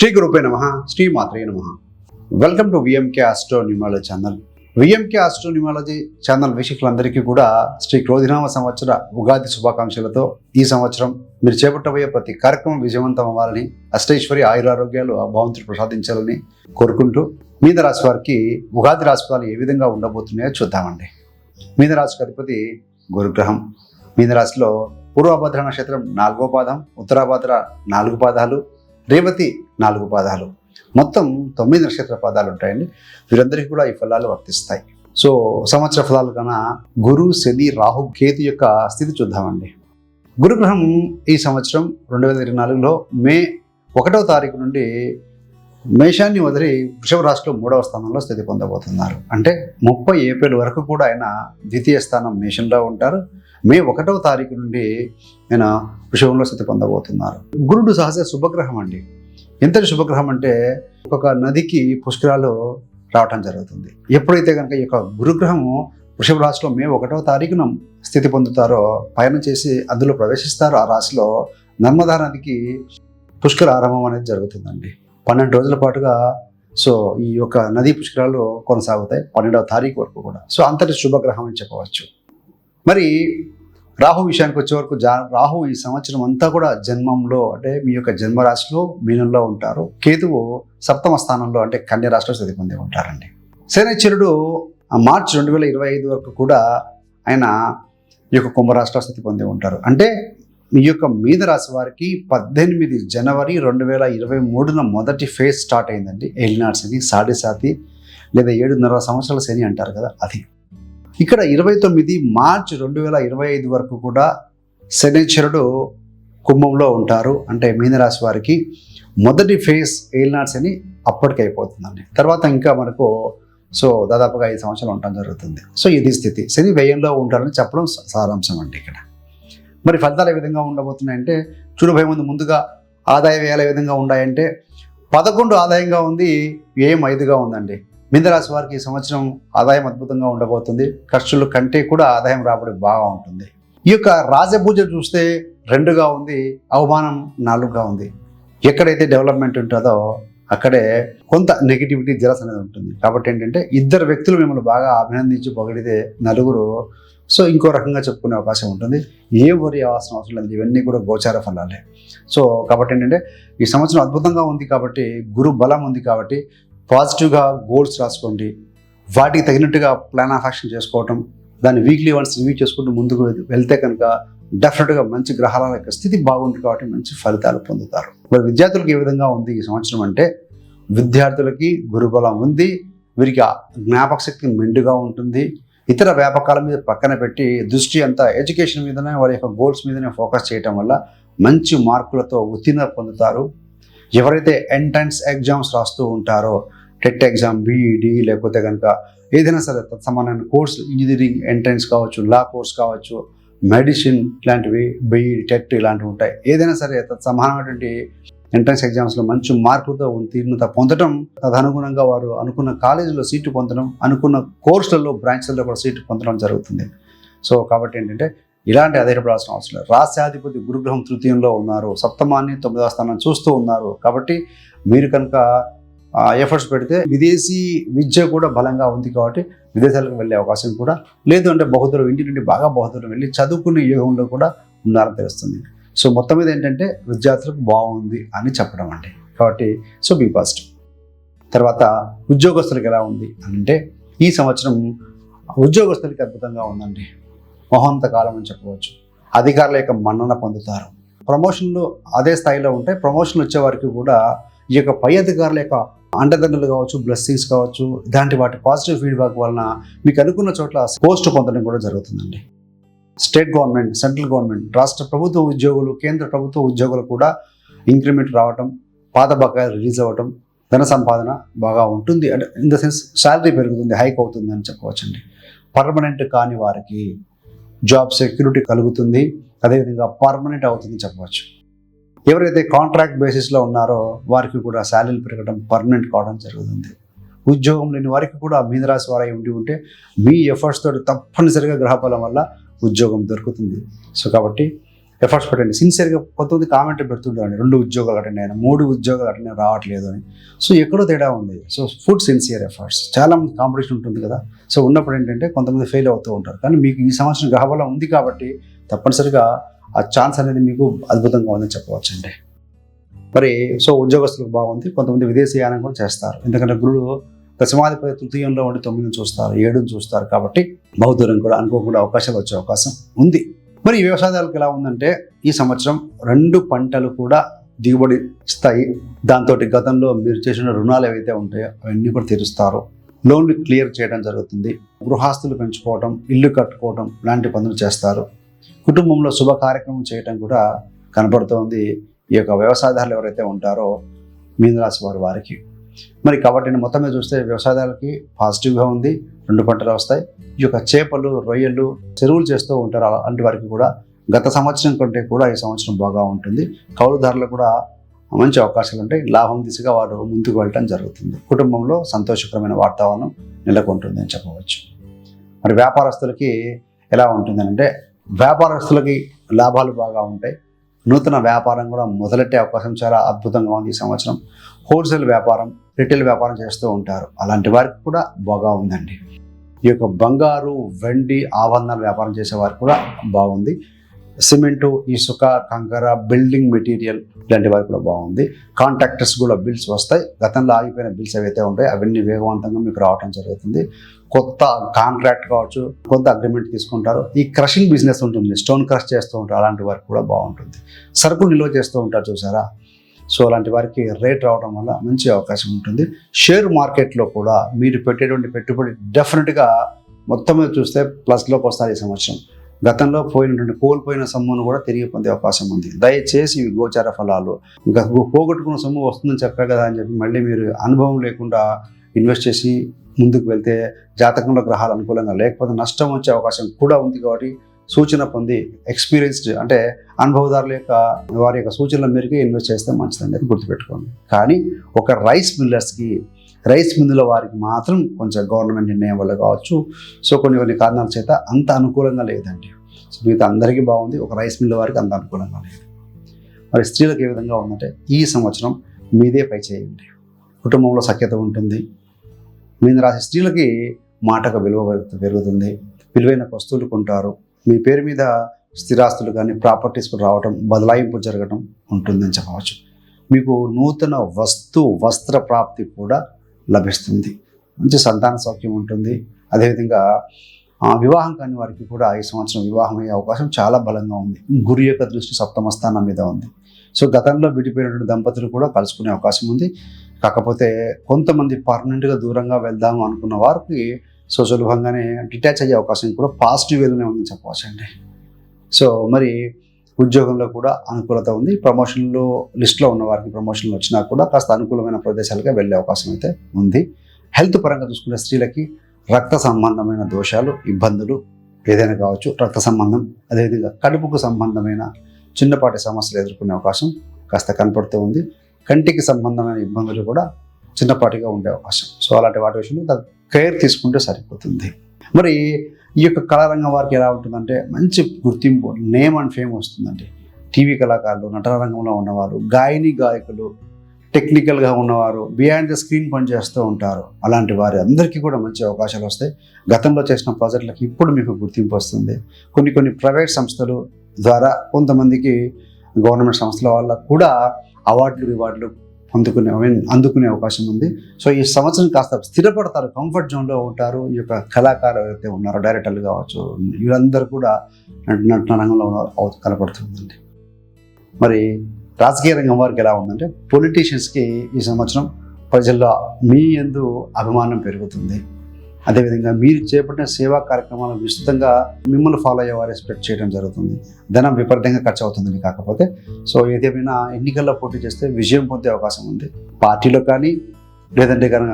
శ్రీ గురుపే నమ. శ్రీ మాత్రే నమ welcome to VMK astro numerology channel VMK astro numerology channel వీక్షకులందరికీ కూడా శ్రీ క్రోధినామ సంవత్సర ఉగాది శుభాకాంక్షలతో ఈ సంవత్సరం మీరు చేపట్టబోయే ప్రతి కార్యక్రమం విజయవంతం అవ్వాలని అష్టైశ్వరి ఆయురారోగ్యాలు ఆ భగవంతుడు ప్రసాదించాలని కోరుకుంటూ మీద రాశి వారికి ఉగాది రాశి ఫలాలు ఏ విధంగా ఉండబోతున్నాయో చూద్దామండి. మీద రాశికి అధిపతి గురుగ్రహం. మీద రాశిలో పూర్వభద్ర నక్షత్రం నాలుగో పాదం ఉత్తరాభద్ర నాలుగు పాదాలు రేవతి నాలుగు పాదాలు. మొత్తం తొమ్మిది నక్షత్ర పాదాలు ఉంటాయండి. వీరందరికీ కూడా ఈ ఫలాలు వర్తిస్తాయి. సో సంవత్సర ఫలాలు కన్నా గురు శని రాహు కేతు యొక్క స్థితి చూద్దామండి. గురుగ్రహం ఈ సంవత్సరం రెండు వేల ఇరవై నాలుగులో మే ఒకటవ తారీఖు నుండి మేషాన్ని వదిలి వృషభ రాశిలో మూడవ స్థానంలో స్థితి పొందబోతున్నారు. అంటే ముప్పై ఏప్రిల్ వరకు కూడా ఆయన ద్వితీయ స్థానం మేషంలో ఉంటారు. మే ఒకటవ తారీఖు నుండి ఆయన వృషభంలో స్థితి పొందబోతున్నారు. గురుడు సహజ శుభగ్రహం అండి. ఎంతటి శుభగ్రహం అంటే ఒక నదికి పుష్కరాలు రావటం జరుగుతుంది. ఎప్పుడైతే కనుక ఈ యొక్క గురుగ్రహము వృషభ రాశిలో మే ఒకటవ తారీఖున స్థితి పొందుతారో పయనం చేసి అందులో ప్రవేశిస్తారు ఆ రాశిలో నర్మదా నదికి పుష్కర ఆరంభం అనేది జరుగుతుందండి. పన్నెండు రోజుల పాటుగా సో ఈ యొక్క నదీ పుష్కరాలు కొనసాగుతాయి పన్నెండవ తారీఖు వరకు కూడా. సో అంతటి శుభగ్రహం అని చెప్పవచ్చు. మరి రాహు విషయానికి వచ్చే వరకు జా రాహు ఈ సంవత్సరం అంతా కూడా జన్మంలో అంటే మీ యొక్క జన్మరాశిలో మీనంలో ఉంటారు. కేతువు సప్తమ స్థానంలో అంటే కన్య రాశిలో స్థితి పొంది ఉంటారండి. శనిచరుడు మార్చి రెండు వేల ఇరవై ఐదు వరకు కూడా ఆయన ఈ యొక్క కుంభరాశిలో స్థితి పొంది ఉంటారు. అంటే మీ యొక్క మీద రాశి వారికి పద్దెనిమిది జనవరి రెండు వేల ఇరవై మూడున మొదటి ఫేజ్ స్టార్ట్ అయిందండి. ఎలినాడ్ శని సాడే సాతి లేదా ఏడున్నర సంవత్సరాల శని అంటారు కదా అది. ఇక్కడ ఇరవై తొమ్మిది మార్చ్ రెండు వేల ఇరవై ఐదు వరకు కూడా శనిచరుడు కుంభంలో ఉంటారు. అంటే మీనరాశి వారికి మొదటి ఫేజ్ ఏలినాడ్స్ అని అప్పటికి అయిపోతుందండి. తర్వాత ఇంకా మనకు సో దాదాపుగా ఐదు సంవత్సరాలు ఉండటం జరుగుతుంది. సో ఇది స్థితి. శని వ్యయంలో ఉంటారని చెప్పడం సారాంశం అండి ఇక్కడ. మరి ఫలితాలు ఏ విధంగా ఉండబోతున్నాయంటే చూడబోయే ముందు ముందుగా ఆదాయ వ్యయాలు ఏ విధంగా ఉన్నాయంటే పదకొండు ఆదాయంగా ఉంది వ్యయం ఐదుగా ఉందండి. మిందరాశి వారికి ఈ సంవత్సరం ఆదాయం అద్భుతంగా ఉండబోతుంది. ఖర్చుల కంటే కూడా ఆదాయం రాబడి బాగా ఉంటుంది. ఈ యొక్క రాజపూజ చూస్తే రెండుగా ఉంది అవమానం నాలుగుగా ఉంది. ఎక్కడైతే డెవలప్మెంట్ ఉంటుందో అక్కడే కొంత నెగిటివిటీ జలస్ అనేది ఉంటుంది. కాబట్టి ఏంటంటే ఇద్దరు వ్యక్తులు మిమ్మల్ని బాగా అభినందించి పొగిడితే నలుగురు సో ఇంకో రకంగా చెప్పుకునే అవకాశం ఉంటుంది. ఏ వరి అవసరం అవసరం లేదు ఇవన్నీ కూడా గోచార ఫలాలే. సో కాబట్టి ఏంటంటే ఈ సంవత్సరం అద్భుతంగా ఉంది కాబట్టి గురు బలం ఉంది కాబట్టి పాజిటివ్గా గోల్స్ రాసుకోండి. వాటికి తగినట్టుగా ప్లాన్ ఆఫ్ యాక్షన్ చేసుకోవటం దాన్ని వీక్లీ వన్స్ రివ్యూ చేసుకుంటూ ముందుకు వెళ్తే కనుక డెఫినెట్గా మంచి గ్రహాల యొక్క స్థితి బాగుంది కాబట్టి మంచి ఫలితాలు పొందుతారు. మరి విద్యార్థులకు ఏ విధంగా ఉంది ఈ సంవత్సరం అంటే విద్యార్థులకి గురుబలం ఉంది వీరికి ఆ జ్ఞాపక శక్తి మెండుగా ఉంటుంది. ఇతర వ్యాపకాల మీద పక్కన పెట్టి దృష్టి అంతా ఎడ్యుకేషన్ మీదనే వారి యొక్క గోల్స్ మీదనే ఫోకస్ చేయటం వల్ల మంచి మార్కులతో ఉత్తీర్ణ పొందుతారు. ఎవరైతే ఎంట్రన్స్ ఎగ్జామ్స్ రాస్తూ ఉంటారో టెట్ ఎగ్జామ్ బీఈడి లేకపోతే కనుక ఏదైనా సరే తత్సమానమైన కోర్సులు ఇంజనీరింగ్ ఎంట్రన్స్ కావచ్చు లా కోర్స్ కావచ్చు మెడిసిన్ ఇలాంటివి బీఈడి టెట్ ఇలాంటివి ఉంటాయి. ఏదైనా సరే తత్సమానమైనటువంటి ఎంట్రన్స్ ఎగ్జామ్స్లో మంచి మార్కులతో ఉత్తీర్ణత పొందడం తదనుగుణంగా వారు అనుకున్న కాలేజీలో సీటు పొందడం అనుకున్న కోర్సులలో బ్రాంచ్లలో కూడా సీటు పొందడం జరుగుతుంది. సో కాబట్టి ఏంటంటే ఇలాంటి అధైర్యపడాల్సిన అవసరం లేదు. రాష్ట్రాధిపతి గురుగ్రహం తృతీయంలో ఉన్నారు. సప్తమాన్ని తొమ్మిదవ స్థానం చూస్తూ ఉన్నారు. కాబట్టి మీరు కనుక ఎఫర్ట్స్ పెడితే విదేశీ విద్య కూడా బలంగా ఉంది కాబట్టి విదేశాలకు వెళ్ళే అవకాశం కూడా లేదు. అంటే బహుదూరం ఇంటి నుండి బాగా బహుదూరం వెళ్ళి చదువుకునే యోగంలో కూడా ఉన్నారని తెలుస్తుంది. సో మొత్తం మీద ఏంటంటే విద్యార్థులకు బాగుంది అని చెప్పడం అండి. కాబట్టి సో బీ పాజిటివ్ తర్వాత ఉద్యోగస్తులకు ఎలా ఉంది అని అంటే ఈ సంవత్సరం ఉద్యోగస్తులకి అద్భుతంగా ఉందండి. మహోన్నత కాలం అని చెప్పవచ్చు. అధికారుల యొక్క మన్నన పొందుతారు. ప్రమోషన్లు అదే స్థాయిలో ఉంటాయి. ప్రమోషన్లు వచ్చే వారికి కూడా ఈ యొక్క పై అధికారుల యొక్క అండదండలు కావచ్చు బ్లెస్సింగ్స్ కావచ్చు ఇలాంటి వాటి పాజిటివ్ ఫీడ్బ్యాక్ వలన మీకు అనుకున్న చోట్ల పోస్ట్ పొందడం కూడా జరుగుతుందండి. స్టేట్ గవర్నమెంట్ సెంట్రల్ గవర్నమెంట్ రాష్ట్ర ప్రభుత్వ ఉద్యోగులు కేంద్ర ప్రభుత్వ ఉద్యోగులు కూడా ఇంక్రిమెంట్ రావటం పాత బకాయిలు రిలీజ్ అవ్వటం ధన సంపాదన బాగా ఉంటుంది. అంటే ఇన్ ద సెన్స్ శాలరీ పెరుగుతుంది హైక్ అవుతుంది అని చెప్పవచ్చండి. పర్మనెంట్ కాని వారికి జాబ్ సెక్యూరిటీ కలుగుతుంది అదేవిధంగా పర్మనెంట్ అవుతుంది చెప్పవచ్చు. ఎవరైతే కాంట్రాక్ట్ బేసిస్లో ఉన్నారో వారికి కూడా శాలరీలు పెరగడం పర్మనెంట్ కావడం జరుగుతుంది. ఉద్యోగం లేని వారికి కూడా మీనరాశి వారై ఉండి ఉంటే మీ ఎఫర్ట్స్ తోటి తప్పనిసరిగా గ్రహఫలం వల్ల ఉద్యోగం దొరుకుతుంది. సో కాబట్టి ఎఫర్ట్స్ పెట్టండి. సిన్సియర్గా కొంతమంది కామెంట్ పెడుతుంటారండి రెండు ఉద్యోగాలు అటెండ్ అయినా మూడు ఉద్యోగాలు అటెండ్ రావట్లేదు అని. సో ఎక్కడో తేడా ఉంది. సో ఫుడ్ సిన్సియర్ ఎఫర్ట్స్ చాలా మంది కాంపిటీషన్ ఉంటుంది కదా. సో ఉన్నప్పుడు ఏంటంటే కొంతమంది ఫెయిల్ అవుతూ ఉంటారు. కానీ మీకు ఈ సంవత్సరం గ్రహబలం ఉంది కాబట్టి తప్పనిసరిగా ఆ ఛాన్స్ అనేది మీకు అద్భుతంగా ఉందని చెప్పవచ్చండి. మరి సో ఉద్యోగస్తులకు బాగుంది. కొంతమంది విదేశీయానం కూడా చేస్తారు. ఎందుకంటే గురుడు దశమాధిపతి తృతీయంలో ఉండి తొమ్మిదిని చూస్తారు ఏడుని చూస్తారు కాబట్టి బహుదూరం కూడా అనుకోకుండా అవకాశాలు వచ్చే అవకాశం ఉంది. మరి ఈ వ్యవసాయాలకు ఎలా ఉందంటే ఈ సంవత్సరం రెండు పంటలు కూడా దిగుబడి ఇస్తాయి. దాంతో గతంలో మీరు చేసిన రుణాలు ఏవైతే ఉంటాయో అవన్నీ కూడా తీరుస్తారు. లోన్లు క్లియర్ చేయడం జరుగుతుంది. గృహాస్తులు పెంచుకోవటం ఇల్లు కట్టుకోవటం లాంటి పనులు చేస్తారు. కుటుంబంలో శుభ కార్యక్రమం చేయటం కూడా కనబడుతోంది ఈ యొక్క వ్యవసాయదారులు ఎవరైతే ఉంటారో మీనరాశి వారి వారికి. మరి కాబట్టి నేను మొత్తం మీద చూస్తే వ్యవసాయదారులకి పాజిటివ్గా ఉంది రెండు పంటలు వస్తాయి. ఈ యొక్క చేపలు రొయ్యలు చెరువులు చేస్తూ ఉంటారు అలాంటి వారికి కూడా గత సంవత్సరం కంటే కూడా ఈ సంవత్సరం బాగా ఉంటుంది. కౌలుదారులు కూడా మంచి అవకాశాలు ఉంటాయి. లాభం దిశగా వారు ముందుకు వెళ్ళటం జరుగుతుంది. కుటుంబంలో సంతోషకరమైన వాతావరణం నెలకొంటుంది అని చెప్పవచ్చు. మరి వ్యాపారస్తులకి ఎలా ఉంటుంది అంటే వ్యాపారస్తులకి లాభాలు బాగా ఉంటాయి. నూతన వ్యాపారం కూడా మొదలెట్టే అవకాశం చాలా అద్భుతంగా ఉంది ఈ సంవత్సరం. హోల్సేల్ వ్యాపారం రిటైల్ వ్యాపారం చేస్తూ ఉంటారు. అలాంటి వారికి కూడా బాగా ఉందండి. ఈ యొక్క బంగారు వెండి ఆభరణాలు వ్యాపారం చేసే వారికి కూడా బాగుంది. సిమెంటు ఇసుక కంకర బిల్డింగ్ మెటీరియల్ ఇలాంటి వారికి కూడా బాగుంది. కాంట్రాక్టర్స్ కూడా బిల్స్ వస్తాయి. గతంలో ఆగిపోయిన బిల్స్ ఏవైతే ఉంటాయో అవన్నీ వేగవంతంగా మీకు రావడం జరుగుతుంది. కొత్త కాంట్రాక్ట్ కావచ్చు కొత్త అగ్రిమెంట్ తీసుకుంటారు. ఈ క్రషింగ్ బిజినెస్ ఉంటుంది. స్టోన్ క్రష్ చేస్తూ ఉంటారు. అలాంటి వారికి కూడా బాగుంటుంది. సరుకులు నిల్వ చేస్తూ ఉంటారు చూసారా? సో అలాంటి వారికి రేట్ రావడం వల్ల మంచి అవకాశం ఉంటుంది. షేర్ మార్కెట్లో కూడా మీరు పెట్టేటువంటి పెట్టుబడి డెఫినెట్గా మొత్తం మీద చూస్తే ప్లస్లోకి వస్తారు ఈ సంవత్సరం. గతంలో పోయినటువంటి కోల్పోయిన సొమ్మును కూడా తిరిగి పొందే అవకాశం ఉంది. దయచేసి ఇవి గోచార ఫలాలు ఇంకా పోగొట్టుకున్న సొమ్ము వస్తుందని చెప్పా కదా అని చెప్పి మళ్ళీ మీరు అనుభవం లేకుండా ఇన్వెస్ట్ చేసి ముందుకు వెళ్తే జాతకంలో గ్రహాలు అనుకూలంగా లేకపోతే నష్టం వచ్చే అవకాశం కూడా ఉంది కాబట్టి సూచన పొంది ఎక్స్పీరియన్స్డ్ అంటే అనుభవదారుల యొక్క వారి యొక్క సూచనల మేరకు ఇన్వెస్ట్ చేస్తే మంచిదని అనేది గుర్తుపెట్టుకోండి. కానీ ఒక రైస్ మిల్లర్స్కి రైస్ మిల్లుల వారికి మాత్రం కొంచెం గవర్నమెంట్ నిర్ణయం వల్ల కావచ్చు. సో కొన్ని కొన్ని కారణాల చేత అంత అనుకూలంగా లేదండి. సో మిగతా అందరికీ బాగుంది. ఒక రైస్ మిల్లు వారికి అంత అనుకూలంగా లేదు. మరి స్త్రీలకు ఏ విధంగా ఉందంటే ఈ సంవత్సరం మీదే పై చేయండి. కుటుంబంలో సఖ్యత ఉంటుంది. మీన రాసే స్త్రీలకి మాటకు విలువ పెరుగుతుంది. విలువైన వస్తువులు కొంటారు. మీ పేరు మీద స్థిరాస్తులు కానీ ప్రాపర్టీస్ కూడా రావడం బదలాయింపు జరగడం ఉంటుందని చెప్పవచ్చు. మీకు నూతన వస్తు వస్త్ర ప్రాప్తి కూడా లభిస్తుంది. మంచి సంతాన సౌఖ్యం ఉంటుంది. అదేవిధంగా వివాహం కాని వారికి కూడా ఈ సంవత్సరం వివాహం అయ్యే అవకాశం చాలా బలంగా ఉంది. గురి యొక్క దృష్టి సప్తమ స్థానం మీద ఉంది. సో గతంలో విడిపోయినటువంటి దంపతులు కూడా కలుసుకునే అవకాశం ఉంది. కాకపోతే కొంతమంది పర్మనెంట్గా దూరంగా వెళ్దాము అనుకున్న వారికి సో సులభంగానే డిటాచ్ అయ్యే అవకాశం కూడా పాజిటివ్ వేలోనే ఉందని చెప్పవచ్చు అండి సో మరి ఉద్యోగంలో కూడా అనుకూలత ఉంది. ప్రమోషన్లో లిస్ట్లో ఉన్న వారికి ప్రమోషన్లు వచ్చినా కూడా కాస్త అనుకూలమైన ప్రదేశాలుగా వెళ్ళే అవకాశం అయితే ఉంది. హెల్త్ పరంగా చూసుకునే స్త్రీలకి రక్త సంబంధమైన దోషాలు ఇబ్బందులు ఏదైనా కావచ్చు రక్త సంబంధం అదేవిధంగా కడుపుకు సంబంధమైన చిన్నపాటి సమస్యలు ఎదుర్కొనే అవకాశం కాస్త కనపడుతూ ఉంది. కంటికి సంబంధమైన ఇబ్బందులు కూడా చిన్నపాటిగా ఉండే అవకాశం. సో అలాంటి వాటి విషయంలో కేర్ తీసుకుంటే సరిపోతుంది. మరి ఈ యొక్క కళారంగం వారికి ఎలా ఉంటుందంటే మంచి గుర్తింపు నేమ్ అండ్ ఫేమ్ వస్తుందండి. టీవీ కళాకారులు నటరంగంలో ఉన్నవారు గాయని గాయకులు టెక్నికల్గా ఉన్నవారు బిహైండ్ ద స్క్రీన్ పనిచేస్తూ ఉంటారు. అలాంటి వారి అందరికీ కూడా మంచి అవకాశాలు వస్తాయి. గతంలో చేసిన ప్రాజెక్టులకు ఇప్పుడు మీకు గుర్తింపు వస్తుంది. కొన్ని కొన్ని ప్రైవేట్ సంస్థలు ద్వారా కొంతమందికి గవర్నమెంట్ సంస్థల వల్ల కూడా అవార్డులు రివార్డులు అందుకునే అందుకునే అవకాశం ఉంది. సో ఈ సంవత్సరం కాస్త స్థిరపడతారు కంఫర్ట్ జోన్లో ఉంటారు. ఈ యొక్క కళాకారులు ఎవరైతే ఉన్నారో డైరెక్టర్లు కావచ్చు వీళ్ళందరూ కూడా నటన రంగంలో ఉన్నారు కనపడుతుందండి మరి రాజకీయ రంగం వారికి ఎలా ఉందంటే పొలిటీషియన్స్కి ఈ సంవత్సరం ప్రజల్లో మీ ఎందు అభిమానం పెరుగుతుంది. అదేవిధంగా మీరు చేపట్టిన సేవా కార్యక్రమాలను విస్తృతంగా మిమ్మల్ని ఫాలో అయ్యే వారు ఎక్స్పెక్ట్ చేయడం జరుగుతుంది. ధనం విపరీతంగా ఖర్చు అవుతుంది కాకపోతే సో ఏదేమైనా ఎన్నికల్లో పోటీ చేస్తే విజయం పొందే అవకాశం ఉంది. పార్టీలో కానీ లేదంటే కనుక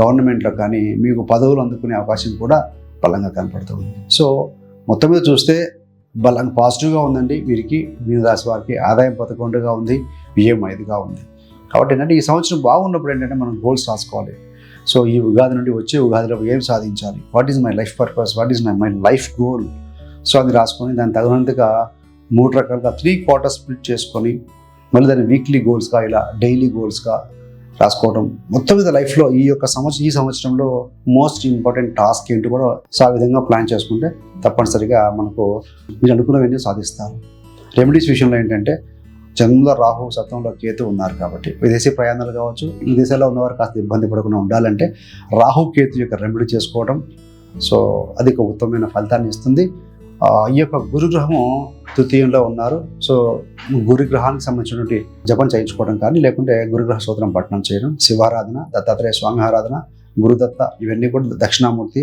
గవర్నమెంట్లో కానీ మీకు పదవులు అందుకునే అవకాశం కూడా బలంగా కనపడుతుంది సో మొత్తం మీద చూస్తే బలంగా పాజిటివ్గా ఉందండి. వీరికి మీరు రాశి వారికి ఆదాయం పదకొండుగా ఉంది విజయం ఐదుగా ఉంది. కాబట్టి ఏంటంటే ఈ సంవత్సరం బాగున్నప్పుడు ఏంటంటే మనం గోల్స్ రాసుకోవాలి. సో ఈ ఉగాది నుండి వచ్చే ఉగాదిలో ఏం సాధించాలి? What is my life purpose what is my my life goal so అది రాసుకొని దాని తగినంతగా మూడు రకాలుగా త్రీ క్వార్టర్ స్ప్లిట్ చేసుకొని మళ్ళీ దాన్ని వీక్లీ గోల్స్గా ఇలా డైలీ గోల్స్గా రాసుకోవడం మొత్తం మీద లైఫ్లో ఈ యొక్క సంవత్సరం ఈ సంవత్సరంలో మోస్ట్ ఇంపార్టెంట్ టాస్క్ ఏంటి కూడా సో ఆ విధంగా ప్లాన్ చేసుకుంటే తప్పనిసరిగా మనకు మీరు అనుకున్నవన్నీ సాధిస్తారు. రెమెడీస్ విషయంలో ఏంటంటే జన్మలో రాహు సత్వంలో కేతు ఉన్నారు కాబట్టి విదేశీ ప్రయాణాలు కావచ్చు ఈ దేశాల్లో ఉన్నవారు కాస్త ఇబ్బంది పడకుండా ఉండాలంటే రాహు కేతు యొక్క రెమెడీ చేసుకోవడం. సో అది ఒక ఉత్తమమైన ఫలితాన్ని ఇస్తుంది. ఈ యొక్క గురుగ్రహము తృతీయంలో ఉన్నారు. సో గురుగ్రహానికి సంబంధించినటువంటి జపం చేయించుకోవడం కానీ లేకుంటే గురుగ్రహ సూత్రం పఠనం చేయడం శివారాధన దత్తాత్రేయ స్వామి ఆరాధన గురుదత్త ఇవన్నీ కూడా దక్షిణామూర్తి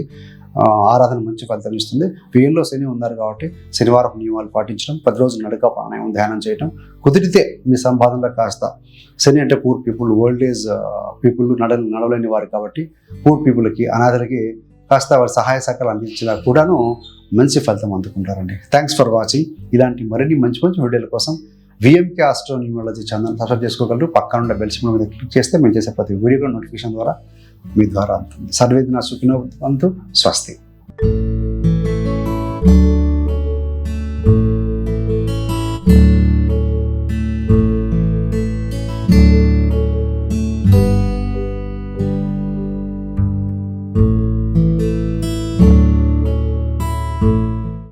ఆరాధన మంచి ఫలితం ఇస్తుంది. వీళ్ళలో శని ఉన్నారు కాబట్టి శనివారం నియమాలు పాటించడం పది రోజులు నడక ప్రాణాయం ధ్యానం చేయడం కుదిరితే మీ సంపాదనలో కాస్త శని అంటే poor people old age people నడ నడవలేని వారు కాబట్టి పూర్ పీపుల్కి అనాథలకి కాస్త వారి సహాయ సహకారాలు అందించినా కూడాను మంచి ఫలితం అందుకుంటారండి. థ్యాంక్స్ ఫర్ వాచింగ్ ఇలాంటి మరిన్ని మంచి మంచి వీడియోల కోసం VMK astro numerology channel subscribe చేసుకోగలరు. పక్కన ఉన్న బెల్ సింబల్ మీద క్లిక్ చేస్తే మేము చేసే ప్రతి వీడియో నోటిఫికేషన్ ద్వారా మీ ద్వారా అందుతుంది సర్వేదిన సుఖినో స్వస్తి.